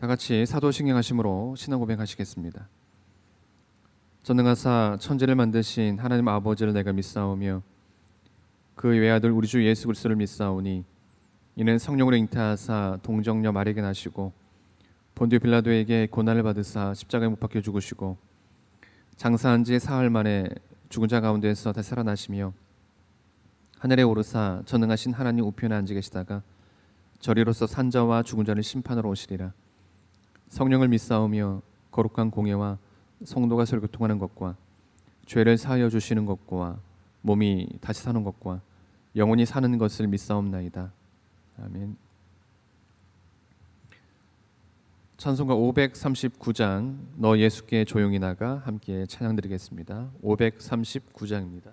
다 같이 사도신경 하심으로 신앙 고백하시겠습니다. 전능하사 천지를 만드신 하나님 아버지를 내가 믿사오며 그 외아들 우리 주 예수 그리스도를 믿사오니 이는 성령으로 잉태하사 동정녀 마리게 나시고 본디오 빌라도에게 고난을 받으사 십자가에 못 박혀 죽으시고 장사한 지 사흘 만에 죽은 자 가운데서 다시 살아나시며 하늘에 오르사 전능하신 하나님 우편에 앉아 계시다가 저리로서 산자와 죽은 자를 심판으로 오시리라 성령을 믿사오며 거룩한 공예와 성도가 서로 교통하는 것과 죄를 사하여 주시는 것과 몸이 다시 사는 것과 영원히 사는 것을 믿사옵나이다. 아멘. 찬송가 539장 너 예수께 조용히 나가 함께 찬양 드리겠습니다. 539장입니다.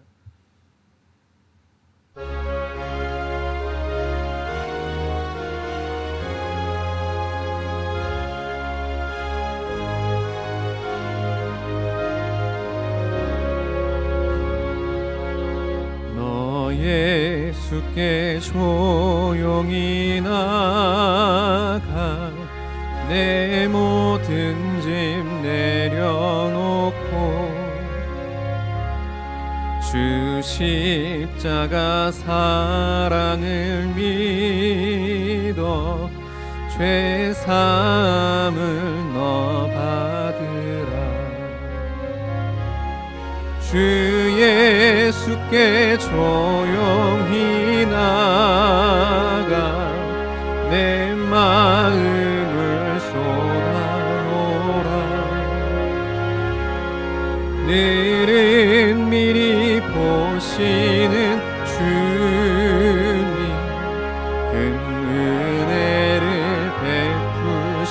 예수께 조용히 나가 내 모든 짐 내려놓고 주 십자가 사랑을 믿어 죄 사함을 너 받으라 주 예수께 조용히 나가 내 마음을 쏟아놓으라. 늘은 미리 보시는 주님 큰 은혜를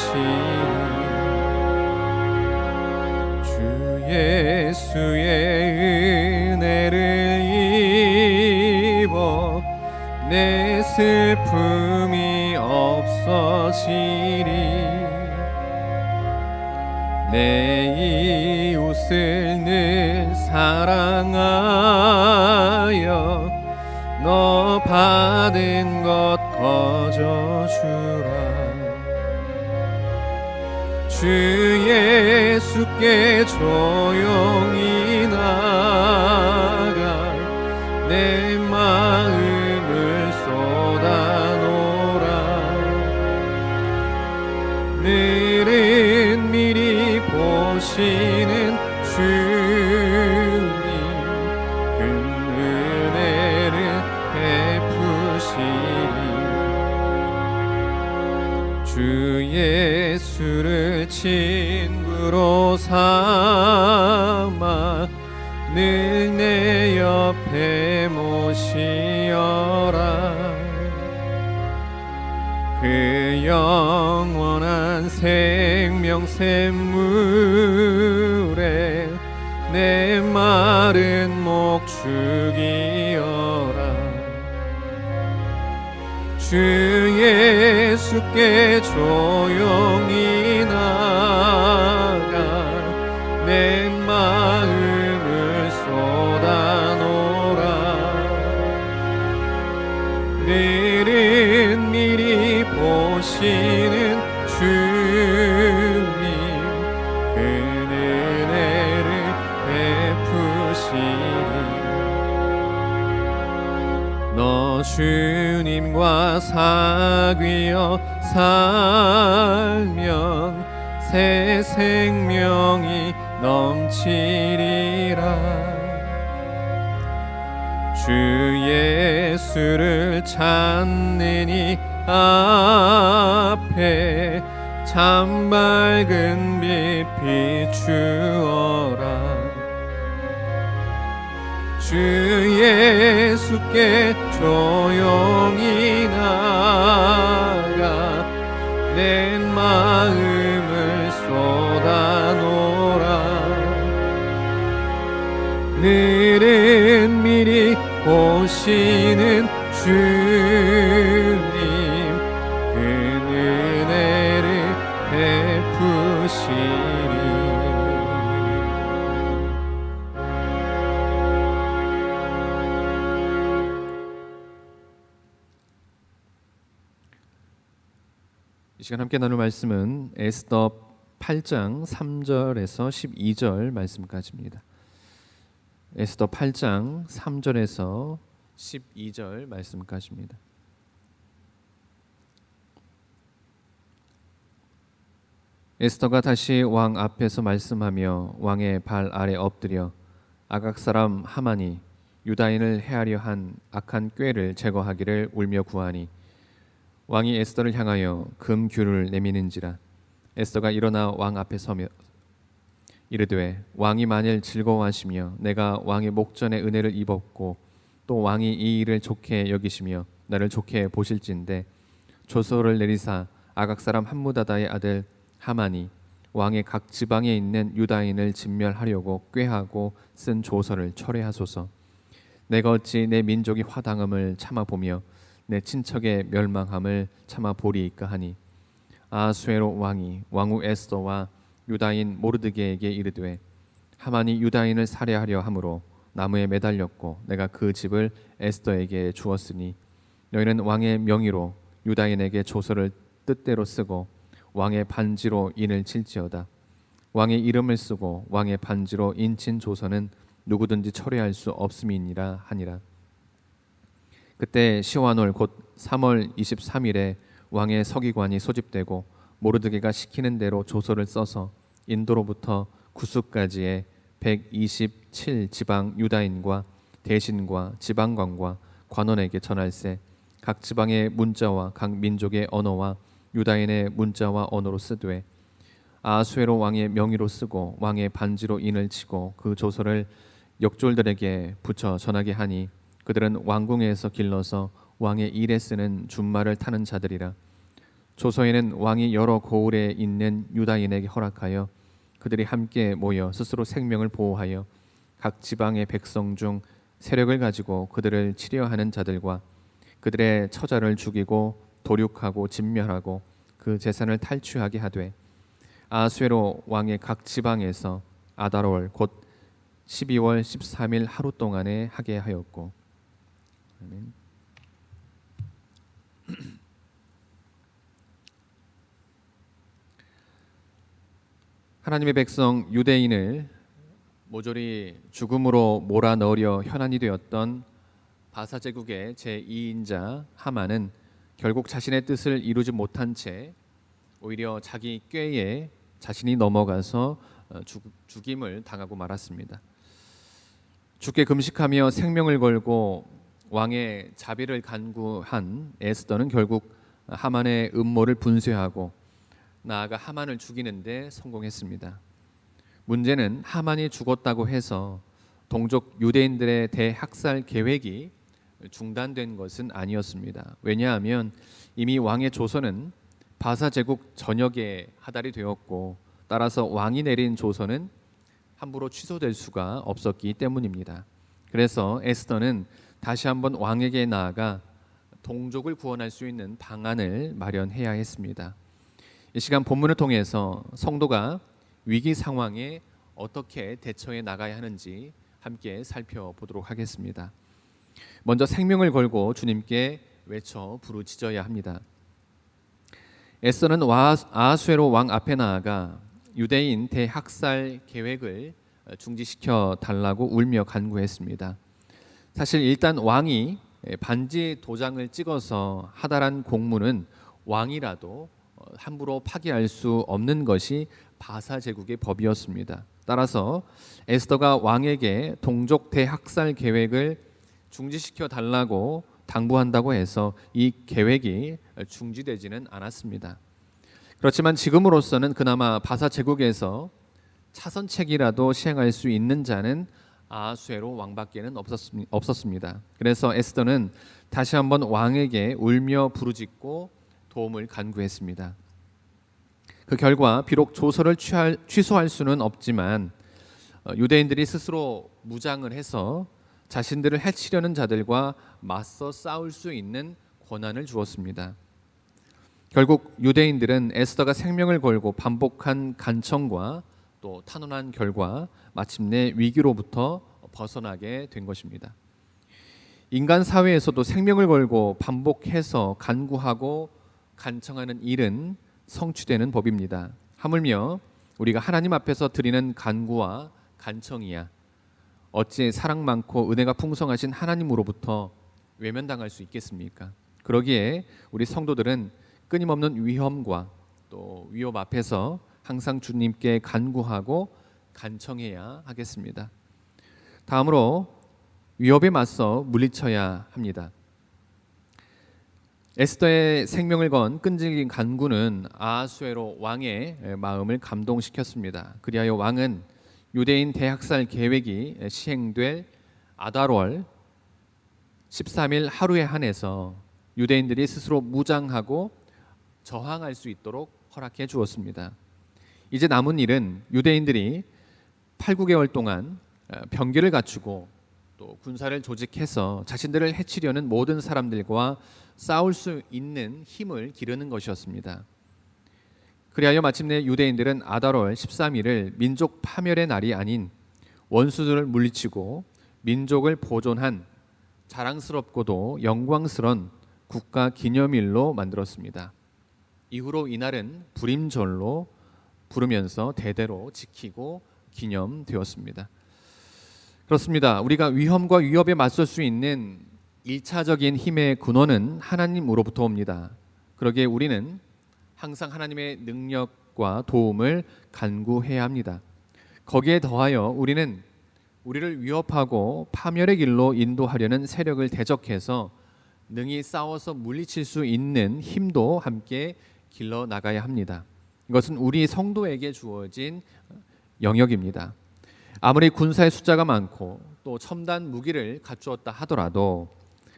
베푸시니 주 예수의 슬픔이 없어지리. 내 이웃을 늘 사랑하여 너 받은 것 거저 주라. 주 예수께 조용 영원한 생명 샘물에 내 마른 목 죽이어라. 주 예수께 조용히 보시는 주님 그 은혜를 베푸시니. 너 주님과 사귀어 살면 새 생명이 넘치리라. 주 예수를 찾느니 앞에 참 밝은 빛 비추어라. 주 예수께 조용히 나가 내 마음을 쏟아놓으라. 늘은 미리 보시는 주 시간 함께 나눌 말씀은 에스더 8장 3절에서 12절 말씀까지입니다. 에스더 8장 3절에서 12절 말씀까지입니다. 에스더가 다시 왕 앞에서 말씀하며 왕의 발 아래 엎드려 아각 사람 하만이 유다인을 해하려 한 악한 꾀를 제거하기를 울며 구하니 왕이 에스더를 향하여 금규를 내미는지라 에스더가 일어나 왕 앞에 서며 이르되 왕이 만일 즐거워하시며 내가 왕의 목전에 은혜를 입었고 또 왕이 이 일을 좋게 여기시며 나를 좋게 보실진데 조서를 내리사 아각 사람 함무다다의 아들 하만이 왕의 각 지방에 있는 유다인을 진멸하려고 꾀하고 쓴 조서를 철회하소서. 내가 어찌 내 민족이 화당함을 참아 보며 내 친척의 멸망함을 참아 보리이까 하니. 아수에로 왕이 왕후 에스더와 유다인 모르드게에게 이르되 하만이 유다인을 살해하려 함으로 나무에 매달렸고 내가 그 집을 에스더에게 주었으니 너희는 왕의 명의로 유다인에게 조서를 뜻대로 쓰고 왕의 반지로 인을 칠지어다. 왕의 이름을 쓰고 왕의 반지로 인친 조서는 누구든지 철회할 수 없음이니라 하니라 그때 시완월 곧 3월 23일에 왕의 서기관이 소집되고 모르드게가 시키는 대로 조서를 써서 인도로부터 구스까지의 127 지방 유다인과 대신과 지방관과 관원에게 전할세. 각 지방의 문자와 각 민족의 언어와 유다인의 문자와 언어로 쓰되 아수에로 왕의 명의로 쓰고 왕의 반지로 인을 치고 그 조서를 역졸들에게 붙여 전하게 하니 그들은 왕궁에서 길러서 왕의 일에 쓰는 준말을 타는 자들이라. 조서에는 왕이 여러 고을에 있는 유다인에게 허락하여 그들이 함께 모여 스스로 생명을 보호하여 각 지방의 백성 중 세력을 가지고 그들을 치려 하는 자들과 그들의 처자를 죽이고 도륙하고 진멸하고 그 재산을 탈취하게 하되 아수에로 왕의 각 지방에서 아다롤 곧 12월 13일 하루 동안에 하게 하였고 아멘. 하나님의 백성 유대인을 모조리 죽음으로 몰아넣으려 현안이 되었던 바사 제국의 제2인자 하만은 결국 자신의 뜻을 이루지 못한 채 오히려 자기 꾀에 자신이 넘어가서 어, 죽, 죽임을 당하고 말았습니다. 죽게 금식하며 생명을 걸고 왕의 자비를 간구한 에스더는 결국 하만의 음모를 분쇄하고 나아가 하만을 죽이는데 성공했습니다. 문제는 하만이 죽었다고 해서 동족 유대인들의 대학살 계획이 중단된 것은 아니었습니다. 왜냐하면 이미 왕의 조선은 바사 제국 전역에 하달이 되었고 따라서 왕이 내린 조선은 함부로 취소될 수가 없었기 때문입니다. 그래서 에스더는 다시 한번 왕에게 나아가 동족을 구원할 수 있는 방안을 마련해야 했습니다. 이 시간 본문을 통해서 성도가 위기 상황에 어떻게 대처해 나가야 하는지 함께 살펴보도록 하겠습니다. 먼저 생명을 걸고 주님께 외쳐 부르짖어야 합니다. 에스더는 아수에로 왕 앞에 나아가 유대인 대학살 계획을 중지시켜 달라고 울며 간구했습니다. 사실 일단 왕이 반지 도장을 찍어서 하달한 공문은 왕이라도 함부로 파기할 수 없는 것이 바사 제국의 법이었습니다. 따라서 에스더가 왕에게 동족 대학살 계획을 중지시켜 달라고 당부한다고 해서 이 계획이 중지되지는 않았습니다. 그렇지만 지금으로서는 그나마 바사 제국에서 차선책이라도 시행할 수 있는 자는 아수에로 왕밖에는 없었습니다. 그래서 에스더는 다시 한번 왕에게 울며 부르짖고 도움을 간구했습니다. 그 결과 비록 조서를 취할, 취소할 수는 없지만 어, 유대인들이 스스로 무장을 해서 자신들을 해치려는 자들과 맞서 싸울 수 있는 권한을 주었습니다. 결국 유대인들은 에스더가 생명을 걸고 반복한 간청과 또 탄원한 결과 마침내 위기로부터 벗어나게 된 것입니다. 인간 사회에서도 생명을 걸고 반복해서 간구하고 간청하는 일은 성취되는 법입니다. 하물며 우리가 하나님 앞에서 드리는 간구와 간청이야 어찌 사랑 많고 은혜가 풍성하신 하나님으로부터 외면당할 수 있겠습니까? 그러기에 우리 성도들은 끊임없는 위험과 또 위협 앞에서 항상 주님께 간구하고 간청해야 하겠습니다. 다음으로 위협에 맞서 물리쳐야 합니다. 에스더의 생명을 건 끈질긴 간구는 아하수에로 왕의 마음을 감동시켰습니다. 그리하여 왕은 유대인 대학살 계획이 시행될 아달월 13일 하루에 한해서 유대인들이 스스로 무장하고 저항할 수 있도록 허락해 주었습니다. 이제 남은 일은 유대인들이 8, 9개월 동안 어, 병기를 갖추고 또 군사를 조직해서 자신들을 해치려는 모든 사람들과 싸울 수 있는 힘을 기르는 것이었습니다. 그리하여 마침내 유대인들은 아달월 13일을 민족 파멸의 날이 아닌 원수들을 물리치고 민족을 보존한 자랑스럽고도 영광스런 국가 기념일로 만들었습니다. 이후로 이날은 불임절로 부르면서 대대로 지키고 기념되었습니다. 그렇습니다. 우리가 위험과 위협에 맞설 수 있는 일차적인 힘의 근원은 하나님으로부터 옵니다. 그러기에 우리는 항상 하나님의 능력과 도움을 간구해야 합니다. 거기에 더하여 우리는 우리를 위협하고 파멸의 길로 인도하려는 세력을 대적해서 능히 싸워서 물리칠 수 있는 힘도 함께 길러 나가야 합니다. 이것은 우리 성도에게 주어진 영역입니다. 아무리 군사의 숫자가 많고 또 첨단 무기를 갖추었다 하더라도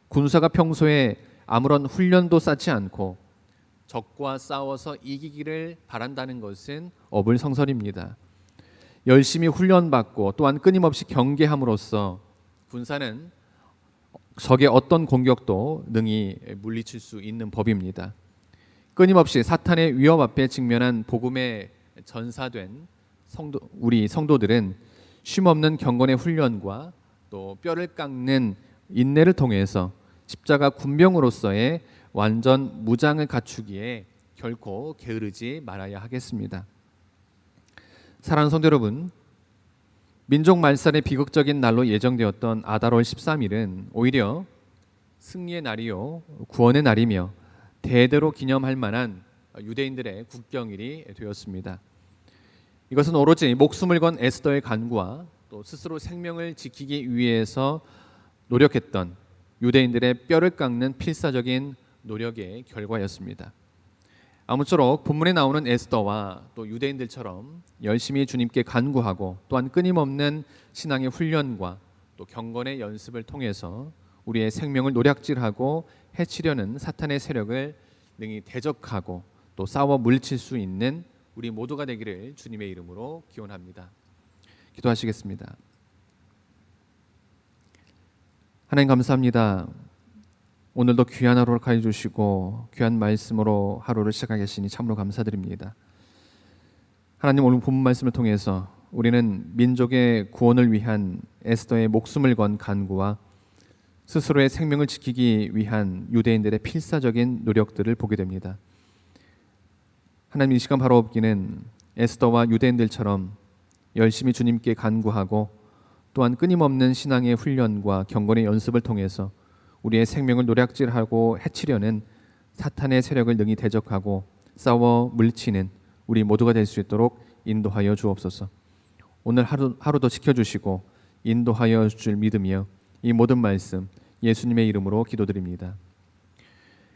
군사가 평소에 아무런 훈련도 쌓지 않고 적과 싸워서 이기기를 바란다는 것은 어불성설입니다. 열심히 훈련받고 또한 끊임없이 경계함으로써 군사는 적의 어떤 공격도 능히 물리칠 수 있는 법입니다. 끊임없이 사탄의 위협 앞에 직면한 복음에 전사된 성도 우리 성도들은 쉼없는 경건의 훈련과 또 뼈를 깎는 인내를 통해서 십자가 군병으로서의 완전 무장을 갖추기에 결코 게으르지 말아야 하겠습니다. 사랑하는 성도 여러분, 민족 말살의 비극적인 날로 예정되었던 아달월 13일은 오히려 승리의 날이요 구원의 날이며 대대로 기념할 만한 유대인들의 국경일이 되었습니다. 이것은 오로지 목숨을 건 에스더의 간구와 또 스스로 생명을 지키기 위해서 노력했던 유대인들의 뼈를 깎는 필사적인 노력의 결과였습니다. 아무쪼록 본문에 나오는 에스더와 또 유대인들처럼 열심히 주님께 간구하고 또한 끊임없는 신앙의 훈련과 또 경건의 연습을 통해서 우리의 생명을 노략질하고 해치려는 사탄의 세력을 능히 대적하고 또 싸워 물리칠 수 있는 우리 모두가 되기를 주님의 이름으로 기원합니다. 기도하시겠습니다. 하나님 감사합니다. 오늘도 귀한 하루를 가해 주시고 귀한 말씀으로 하루를 시작하게 하시니 참으로 감사드립니다. 하나님 오늘 본문 말씀을 통해서 우리는 민족의 구원을 위한 에스더의 목숨을 건 간구와 스스로의 생명을 지키기 위한 유대인들의 필사적인 노력들을 보게 됩니다. 하나님 이 시간 바로 없기는 에스더와 유대인들처럼 열심히 주님께 간구하고 또한 끊임없는 신앙의 훈련과 경건의 연습을 통해서 우리의 생명을 노략질하고 해치려는 사탄의 세력을 능히 대적하고 싸워 물리치는 우리 모두가 될 수 있도록 인도하여 주옵소서. 오늘 하루 하루도 지켜주시고 인도하여 줄 믿으며 이 모든 말씀 예수님의 이름으로 기도드립니다.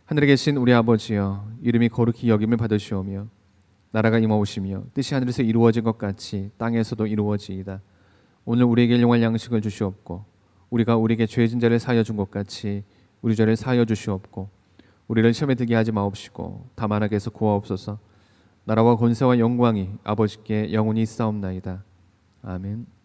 하늘에 계신 우리 아버지여 이름이 거룩히 여김을 받으시오며 나라가 임하오시며 뜻이 하늘에서 이루어진 것 같이 땅에서도 이루어지이다. 오늘 우리에게 일용할 양식을 주시옵고 우리가 우리에게 죄진 자를 사여 준 것 같이 우리 죄를 사여 주시옵고 우리를 시험에 들게 하지 마옵시고 다만 하게서 구하옵소서 나라와 권세와 영광이 아버지께 영원히 있사옵나이다. 아멘.